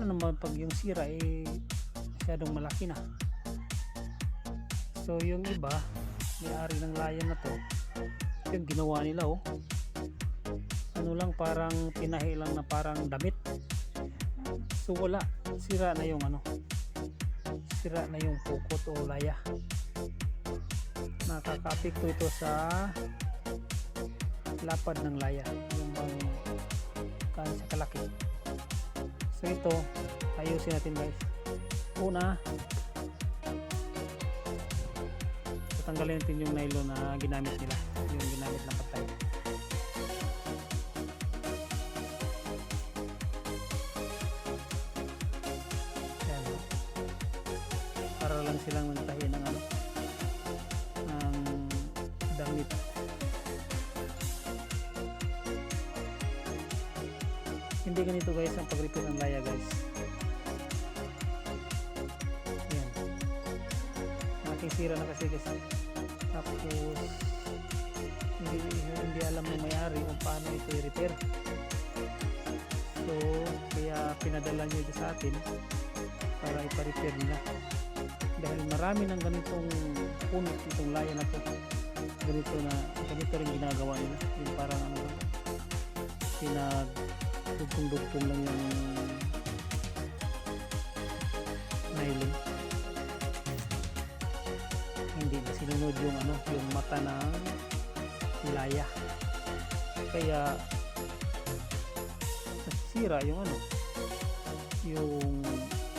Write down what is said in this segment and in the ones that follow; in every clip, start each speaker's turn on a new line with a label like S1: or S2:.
S1: paano naman pag yung sira eh masyadong malaki na? So yung iba may-ari ng layan na to. Yung ginawa nila oh. Ano lang parang pinahi lang na parang damit. So wala. Sira na yung ano. Sira na yung pukot o laya. Nakakapikto ito sa lapad ng laya. Yung bang kan sa kalaki so ito ayusin natin guys. Una tatanggalin natin yung nylon na ginamit nila. Yung ginamit ng patay. Yan. para lang silang nagtahi ng ano hindi ganito guys ang pag-repair ng laya guys. Yan malaking sira na kasi guys. Tapos hindi, hindi alam ng may-ari kung paano ito i-repair. So kaya pinadala nyo ito sa atin para ipa-repair nila. Dahil marami ng ganitong punit itong laya na to. Ganito na ganito rin ginagawa nila. Yung parang ano pinag dugtong-dugtong lang yung nylon. Hindi na sinunod yung ano yung mata ng laya. Kaya nasira yung ano yung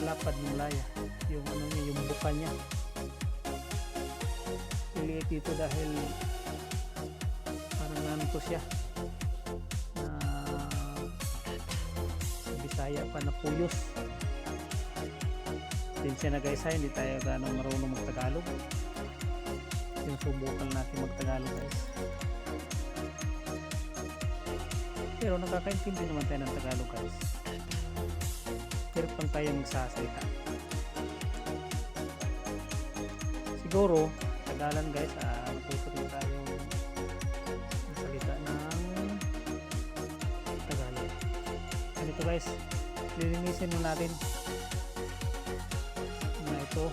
S1: lapad ng laya yung ano niya yung buka niya. Liliit dito dahil parang nanto siya Bisaya pa na puyos. Din siya na guys ha, hindi tayo gano'ng marunong magtagalog. Yung subukan natin magtagalog guys. Pero nakakaintindi naman tayo ng Tagalog guys. Pero pang tayo magsasalita. Siguro tagalan guys ah, matuto rin tayo magsalita ng Tagalog. Ganito guys lilinisin mo natin. Na ito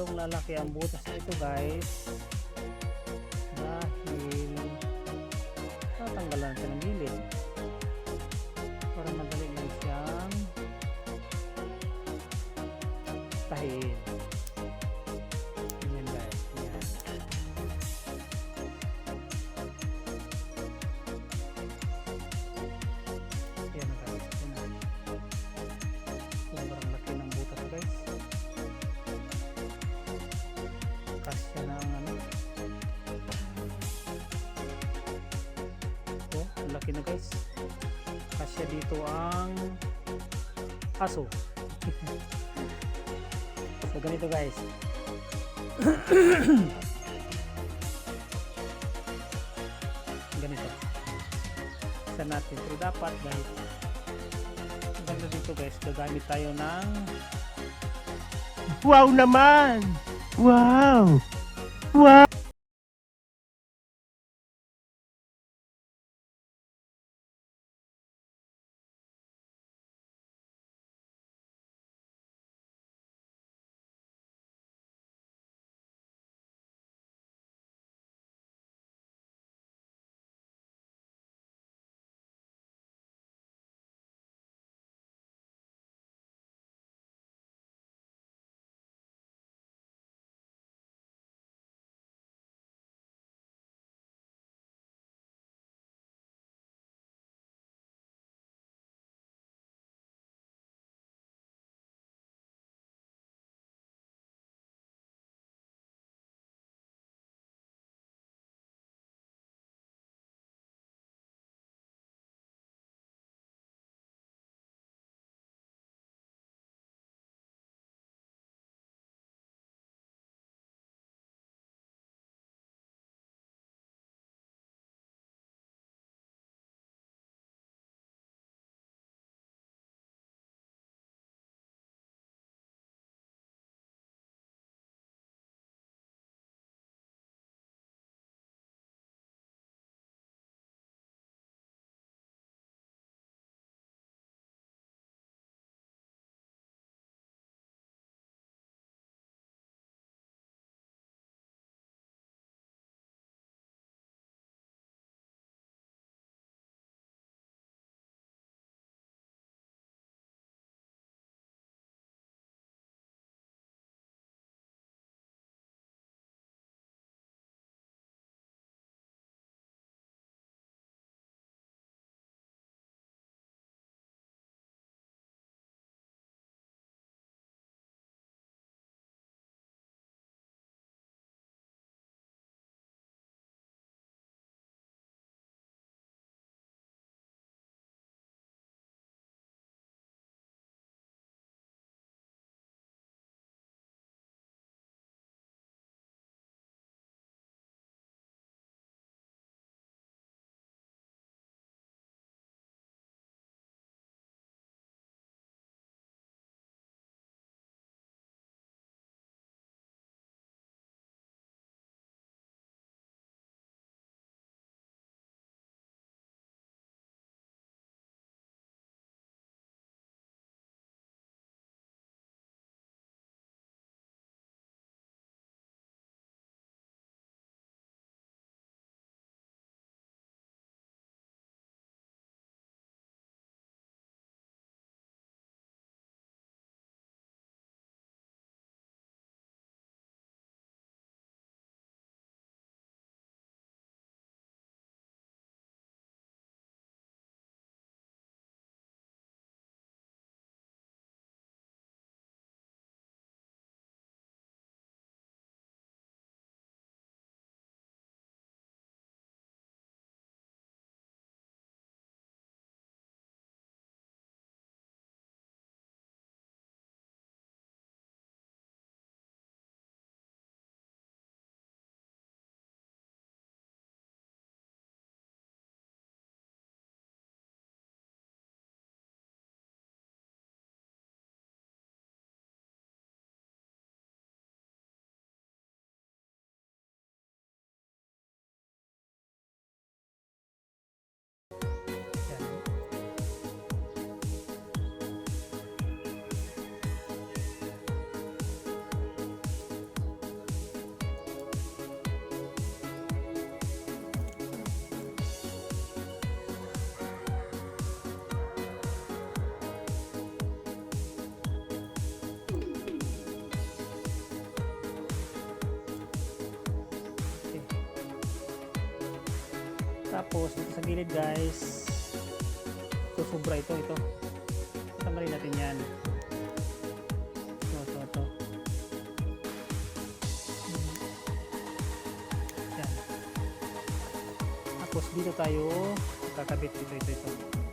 S1: Lalong lalaki ang butas nito guys. Dahil tatanggalan siya ng gilid. Ganito isa natin pero dapat guys ganda dito guys gagamit tayo ng
S2: Wow naman! Wow! Wow!
S1: Tapos dito sa gilid guys, susubra ito, ito. Tanggalin natin yan. Ito, ito, ito. Yan. Tapos dito tayo kakabit ito, ito, ito.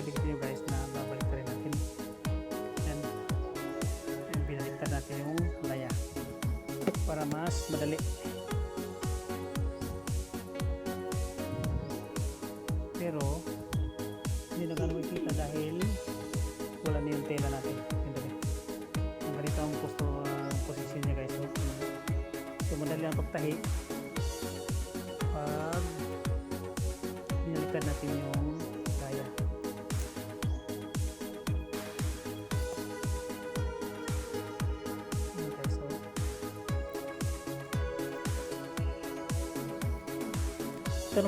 S1: Sinasabi ko guys na babalik rin natin. Yan. Yung binaliktad natin yung laya. Para mas madali.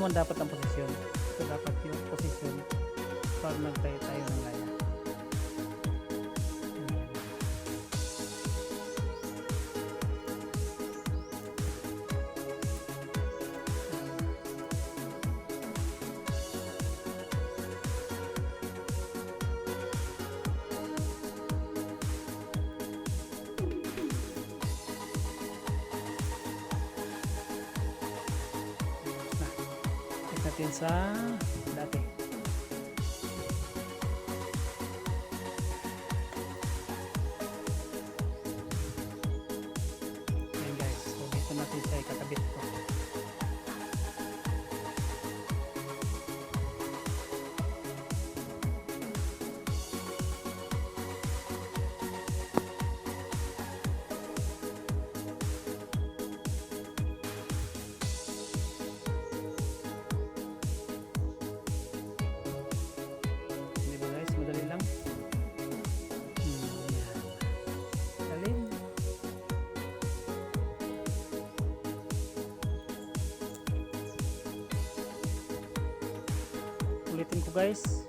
S1: Naman dapat ang sa Ko guys.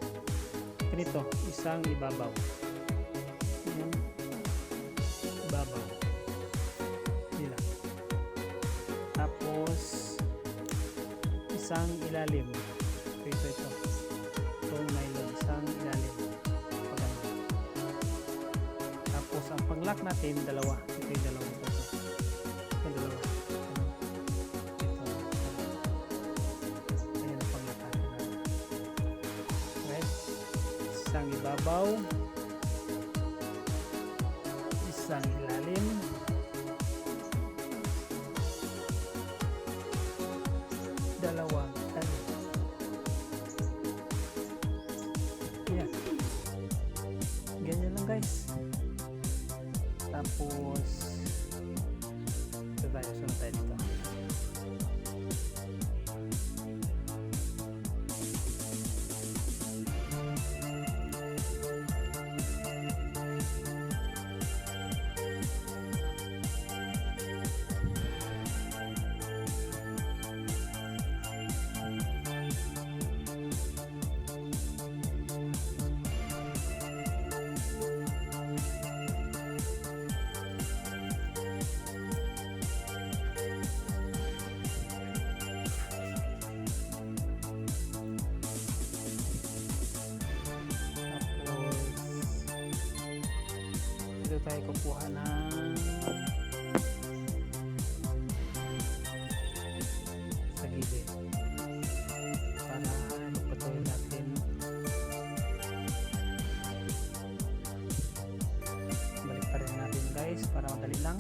S1: Ganito, isang ibabaw. Yan. Ibabaw. Nila. Tapos isang ilalim. Ito, ito. Itong nylon, isang ilalim. Pagano. Tapos ang panglock natin, dalawa. Ito yung dalawa. Ito, ibabaw. Dito tayo kukuha ng sa gilid. Para magpatuloy natin. Balik pa rin natin guys para madali lang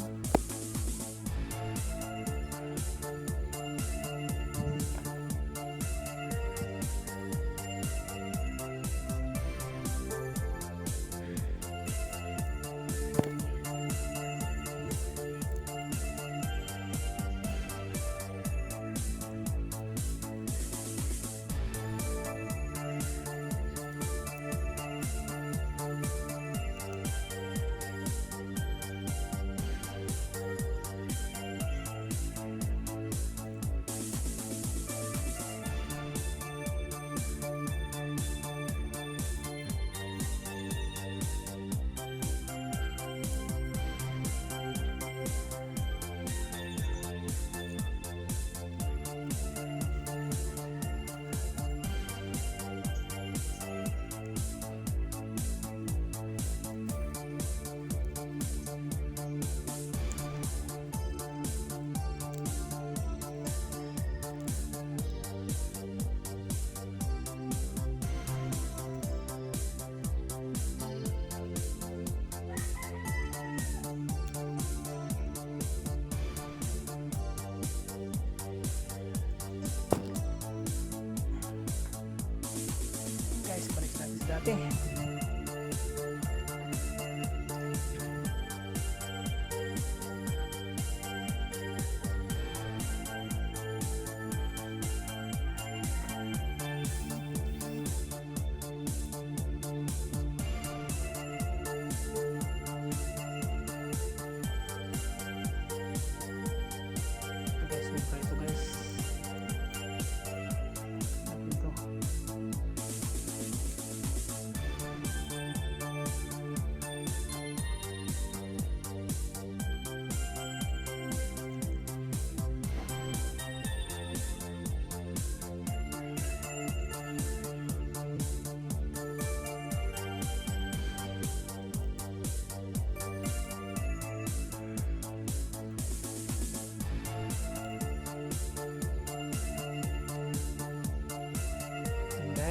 S1: dati.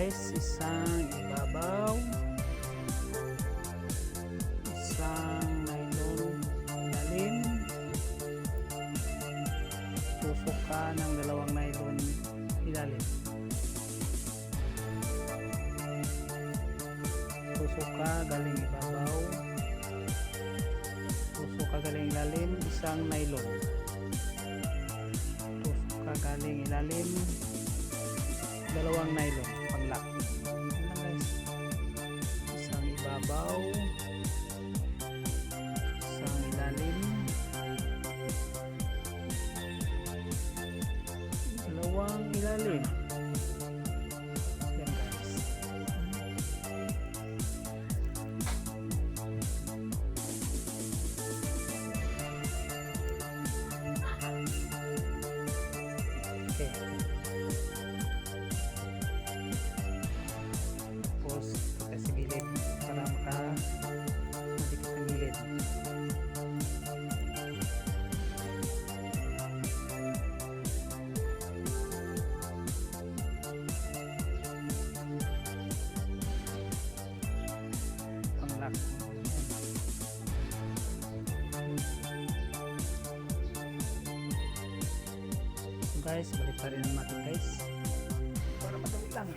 S1: Guys, isang ibabaw. Isang nylon ilalim. Tusok ka ng dalawang nylon ilalim. Tusok ka galing ibabaw. Tusok ka galing ilalim, isang nylon. Tusok ka galing ilalim, dalawang nylon dalawang guys. Balik pa rin natin guys. Para madali lang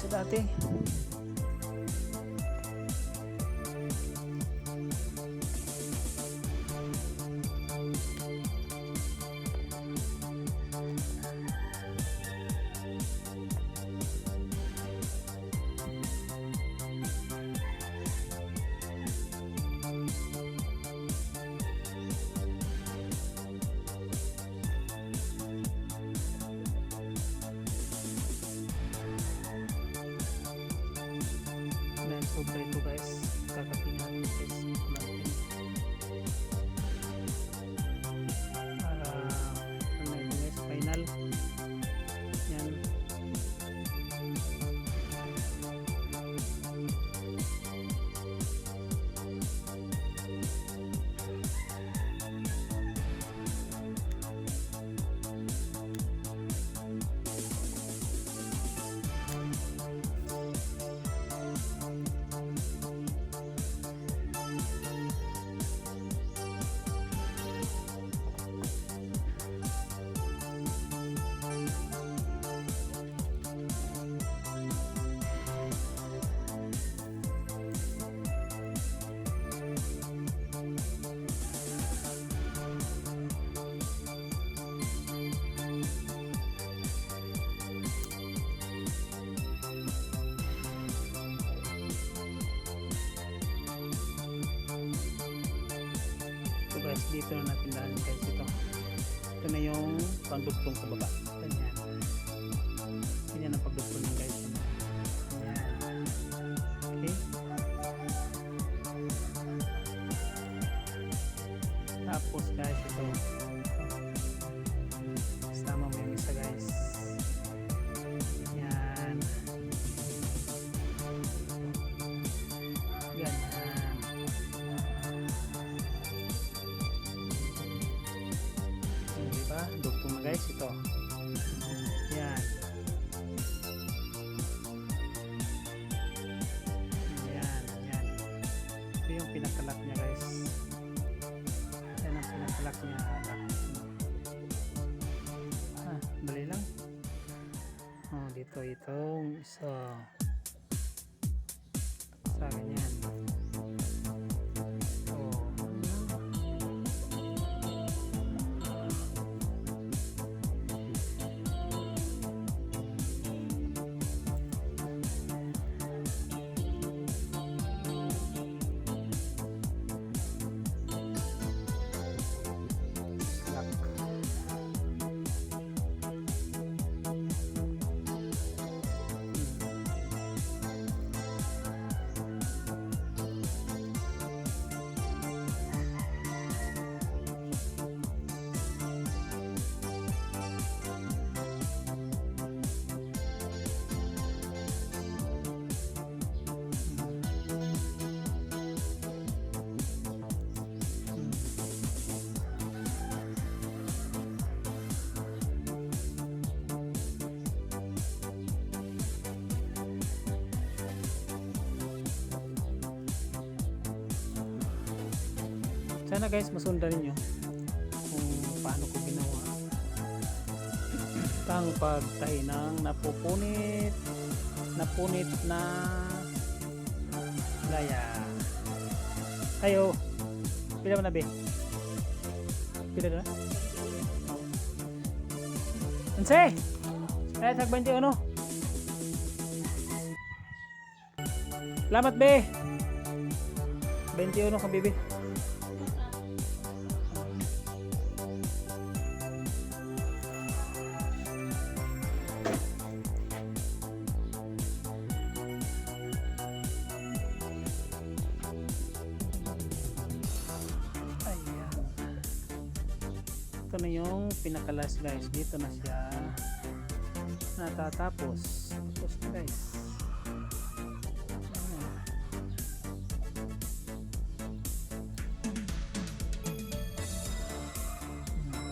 S1: sa dati. Dito na natin dahil guys ito. Ito na yung pangdugtong sa baba guys ito. Yan yan yan ito yung pinakalak niya guys. Yan ang pinakalak niya. Ah dali lang. Oh dito itong isa Sana guys masundan niyo kung paano ko ginawa ang pagtahi ng napupunit napunit na laya. Ayo pila mo na be? Pila na? Anse! Kaya sa 21 Salamat be. 21 ka bibi Ito na yung pinakalas guys. Dito na siya natatapos. Tapos na guys.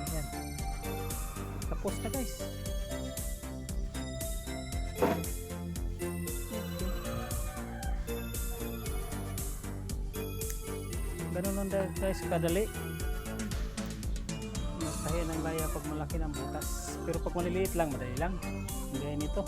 S1: Ayan. Tapos na guys. Ganun lang guys kadali. Laya pag malaki ng butas. Pero pag maliliit lang, madali lang. Gaya nito.